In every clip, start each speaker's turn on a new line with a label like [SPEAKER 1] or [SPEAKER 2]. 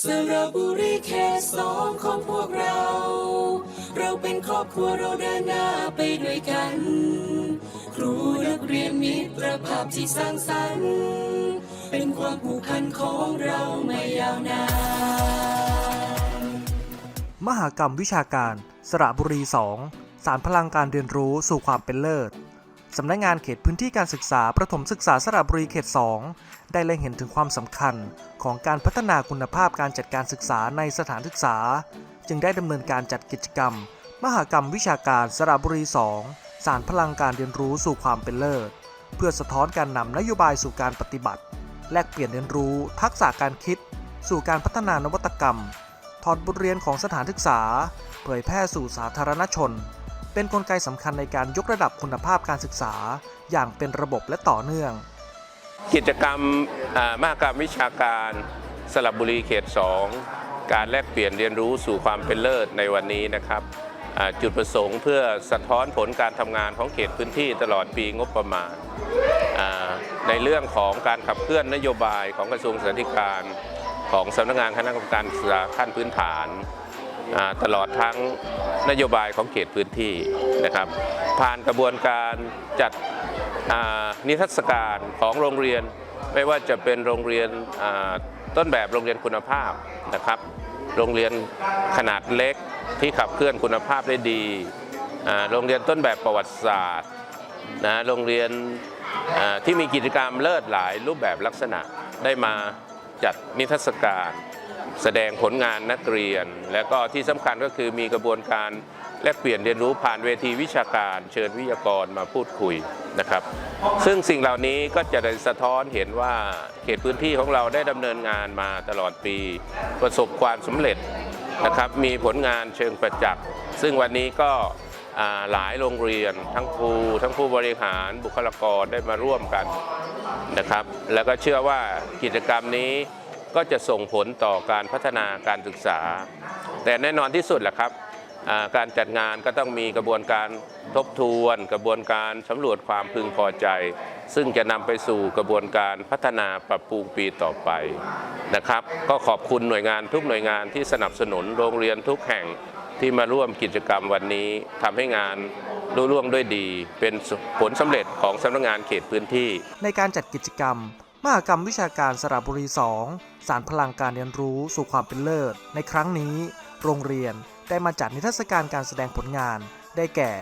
[SPEAKER 1] สระบุรีเขตสองของพวกเรา เราเป็นครอบครัวเราเดินหน้าไปด้วยกัน ครูนักเรียนมิตรภาพที่สร้างสรรค์ เป็นความผูกพันของเราไม่ยาวนาน
[SPEAKER 2] มหากรรมวิชาการ สระบุรี 2 สารพลังการเรียนรู้สู่ความเป็นเลิศ สำนักงานเขตพื้นที่การศึกษาประถมศึกษาสระบุรีเขต 2 ได้เล็งเห็นถึงความสำคัญของการพัฒนาคุณภาพการจัดการศึกษาในสถานศึกษา จึงได้ดำเนินการจัดกิจกรรม มหากรรมวิชาการสระบุรี 2 สารพลังการเรียนรู้สู่ความเป็นเลิศ เพื่อสะท้อนการนำนโยบายสู่การปฏิบัติ แลกเปลี่ยนเรียนรู้ ทักษะการคิด สู่การพัฒนานวัตกรรม ถอดบทเรียนของสถานศึกษา เผยแพร่สู่สาธารณชน เป็นนกลไกสำคัญในการยกระดับคุณภาพการศึกษา อย่างเป็นระบบและต่อเนื่อง
[SPEAKER 3] กิจกรรมอ่ากรรมวิชาการสระบบุรีเขต 2 การแลกเปลี่ยนเรียนรู้สู่ความเป็นเลิศในวันนี้นะครับจุดประสงค์เพื่อสะท้อนผลการทำงานของเขตพื้นที่ตลอดปีงบประมาณ ในเรื่องของการขับเคลื่อนนโยบายของกระทรวงศึกษาธิการของสำนักงานคณะกรรมการศึกษาขั้นพื้นฐาน ตลอดทั้งนโยบายของเขตพื้นที่นะครับ ผ่านกระบวนการจัดนิทรรศการของโรงเรียน ไม่ว่าจะเป็นโรงเรียนต้นแบบโรงเรียนคุณภาพนะครับ โรงเรียนขนาดเล็กที่ขับเคลื่อนคุณภาพได้ดี โรงเรียนต้นแบบประวัติศาสตร์นะโรงเรียนที่มีกิจกรรมเลิศหลายรูปแบบลักษณะได้มาจัดนิทรรศการ แสดงผลงานนักเรียน และก็ที่สำคัญก็คือมีกระบวนการแลกเปลี่ยนเรียนรู้ผ่านเวทีวิชาการเชิญวิทยากรมาพูดคุยนะครับ ซึ่งสิ่งเหล่านี้ก็จะได้สะท้อนเห็นว่าเขตพื้นที่ของเราได้ดำเนินงานมาตลอดปี ประสบความสำเร็จนะครับมีผลงานเชิงประจักษ์ซึ่งวันนี้ก็หลายโรงเรียนทั้งครูทั้งผู้บริหารบุคลากรได้มาร่วมกันนะครับ แล้วก็เชื่อว่ากิจกรรมนี้ ก็จะส่งผลต่อการพัฒนาการศึกษา แต่แน่นอนที่สุดแหละครับการจัดงานก็ต้องมีกระบวนการทบทวน กระบวนการสำรวจความพึงพอใจ ซึ่งจะนำไปสู่กระบวนการพัฒนาปรับปรุงปีต่อไปนะครับ ก็ขอบคุณหน่วยงานทุกหน่วยงานที่สนับสนุนโรงเรียนทุกแห่งที่มาร่วมกิจกรรมวันนี้ทำให้งานรุ่ร่วงด้วยดี เป็นผลสำเร็จของสำนักงานเขตพื้นที่
[SPEAKER 2] ในการจัดกิจกรรม มหากรรมวิชาการสระบุรี 2 สารพลังการเรียนรู้สู่ความเป็นเลิศ ในครั้งนี้ โรงเรียนได้มาจัดนิทรรศการการแสดงผลงาน ได้แก่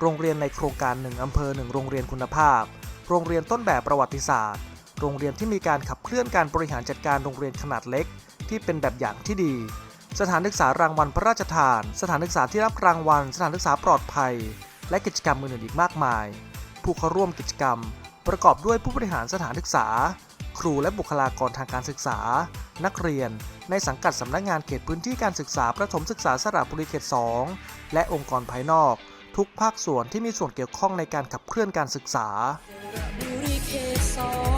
[SPEAKER 2] โรงเรียนในโครงการหนึ่งอำเภอหนึ่งโรงเรียนคุณภาพ โรงเรียนต้นแบบประวัติศาสตร์ โรงเรียนที่มีการขับเคลื่อนการบริหารจัดการโรงเรียนขนาดเล็ก ที่เป็นแบบอย่างที่ดี สถานศึกษารางวัลพระราชทาน สถานศึกษาที่รับรางวัล สถานศึกษาปลอดภัย และกิจกรรมอื่นๆอีกมากมาย ผู้เข้าร่วมกิจกรรม ประกอบด้วยผู้บริหารสถานศึกษา ครูและบุคลากรทางการศึกษา นักเรียน ในสังกัดสำนักงานเขตพื้นที่การศึกษาประถมศึกษาสระบุรีเขต 2 และองค์กรภายนอก ทุกภาคส่วนที่มีส่วนเกี่ยวข้องในการขับเคลื่อนการศึกษา
[SPEAKER 1] บุรีเขตสอง